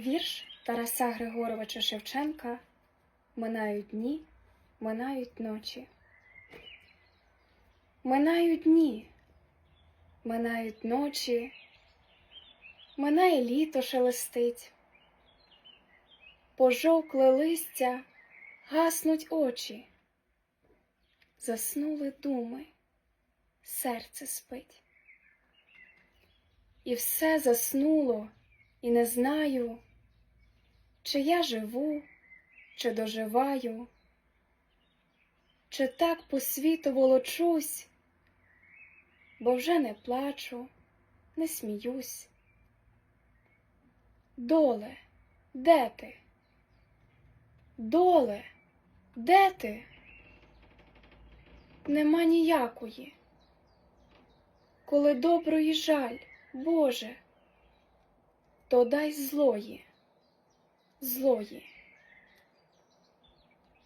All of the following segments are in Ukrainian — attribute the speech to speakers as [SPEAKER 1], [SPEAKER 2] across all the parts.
[SPEAKER 1] Вірш Тараса Григоровича Шевченка Минають дні, минають ночі. Минають дні, минають ночі, минає літо шелестить, пожовкле листя, гаснуть очі, заснули думи, серце спить. І все заснуло, і не знаю, чи я живу, чи доживаю, чи так по світу волочусь, бо вже не плачу, не сміюсь. Доле, де ти? Доле, де ти? Нема ніякої. Коли доброї жаль, Боже, то дай злої, злої.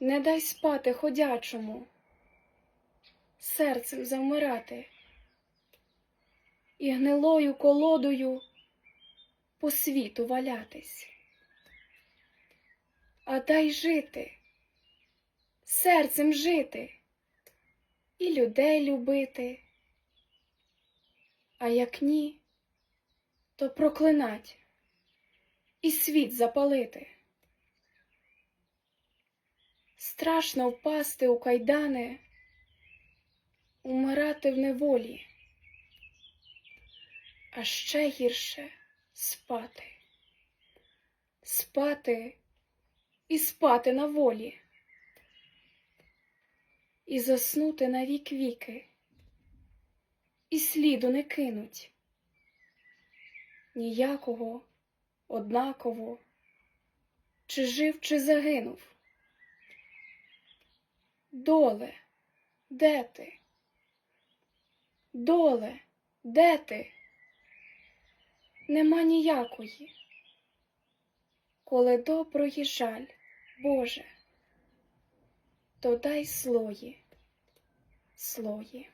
[SPEAKER 1] Не дай спати ходячому, серцем завмирати і гнилою колодою по світу валятись. А дай жити, серцем жити і людей любити. А як ні, то проклинать і світ запалити. Страшно впасти у кайдани, умирати в неволі, а ще гірше спати, спати і спати на волі, і заснути на вік віки, і сліду не кинуть. Ніякого, однаково, чи жив, чи загинув. Доле, де ти? Доле, де ти? Нема ніякої. Коли доброї жаль, Боже, то дай слої, слої.